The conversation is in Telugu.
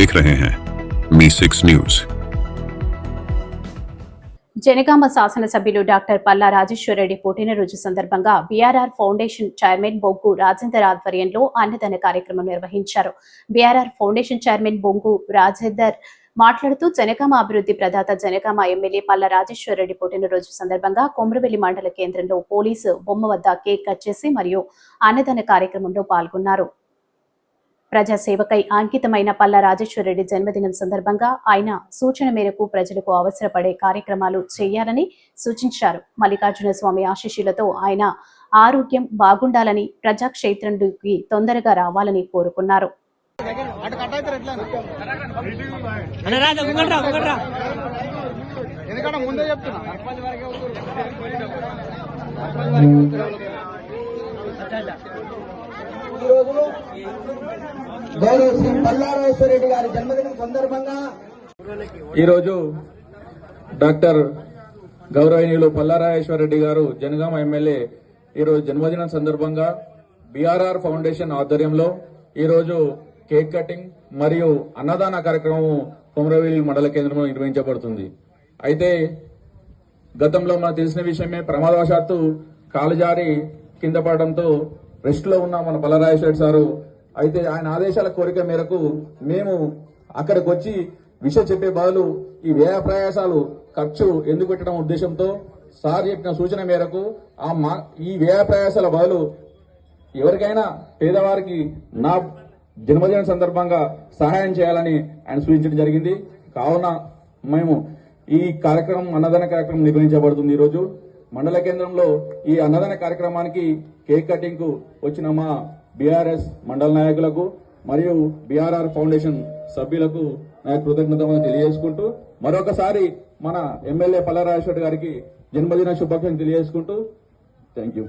देख रहे हैं मी सिक्स न्यूज జనగామ శాసనసభ్యులు డాక్టర్ పల్లా రాజేశ్వరరెడ్డి పుట్టినరోజు సందర్భంగా బీఆర్ఆర్ ఫౌండేషన్ చైర్మన్ బొగ్గు రాజేందర్ ఆధ్వర్యంలో అన్నదాన కార్యక్రమం నిర్వహించారు బీఆర్ఆర్ ఫౌండేషన్ చైర్మన్ బొంగు రాజేందర్ మాట్లాడుతూ జనగామ అభివృద్ధి ప్రదాత జనగామ ఎమ్మెల్యే పల్లా రాజేశ్వరరెడ్డి పుట్టినరోజు సందర్భంగా కొమరవెల్లి మండల కేంద్రంలో పోలీసు బొమ్మ వద్ద కేక్ కట్ చేసి మరియు అన్నదాన కార్యక్రమంలో పాల్గొన్నారు ప్రజాసేవకై అంకితమైన పల్లా రాజేశ్వరరెడ్డి జన్మదినం సందర్భంగా ఆయన సూచన మేరకు ప్రజలకు అవసరపడే కార్యక్రమాలు చేయాలని సూచించారు. మల్లికార్జున స్వామి ఆశీస్సులతో ఆయన ఆరోగ్యం బాగుండాలని ప్రజాక్షేత్రంలోకి తొందరగా రావాలని కోరుకున్నారు. ఎందుకంటే ముందే చెప్తున్నా ఈరోజు గౌరవ శ్రీ గారి జన్మదినం సందర్భంగా ఈరోజు డాక్టర్ గౌరవనీయులు పల్లారాజేశ్వరరెడ్డి గారు జనగామ ఎమ్మెల్యే ఈరోజు జన్మదినం సందర్భంగా బీఆర్ఆర్ ఫౌండేషన్ ఆధ్వర్యంలో ఈరోజు కేక్ కటింగ్ మరియు అన్నదాన కార్యక్రమం కొమరవెల్లి మండల కేంద్రంలో నిర్వహించబడుతుంది. అయితే గతంలో మనకు తెలిసిన విషయమే ప్రమాదవశాత్తు కాలుజారి కింద పడడంతో రెస్ట్లో ఉన్న మన బలరాజేశ్వర సారు అయితే ఆయన ఆదేశాల కోరిక మేరకు మేము అక్కడికి వచ్చి విషయం చెప్పే బదులు ఈ వ్యయ ప్రయాసాలు ఖర్చు ఎందుకు పెట్టడం ఉద్దేశంతో సార్ చెప్పిన సూచన మేరకు ఆ మా ఈ వ్యయ ప్రయాసాల బదులు ఎవరికైనా పేదవారికి నా జన్మదిన సందర్భంగా సహాయం చేయాలని ఆయన సూచించడం జరిగింది. కావున మేము ఈ కార్యక్రమం అన్నదాన కార్యక్రమం నిర్వహించబడుతుంది ఈరోజు. మండల కేంద్రంలో ఈ అన్నదాన కార్యక్రమానికి కేక్ కటింగ్కు వచ్చిన మా బీఆర్ఎస్ మండల నాయకులకు మరియు బీఆర్ఆర్ ఫౌండేషన్ సభ్యులకు నా కృతజ్ఞతలు తెలియజేసుకుంటూ మరొకసారి మన ఎమ్మెల్యే పల్లరాజేశ్వర గారికి జన్మదిన శుభాకాంక్షలు తెలియజేసుకుంటూ థ్యాంక్ యూ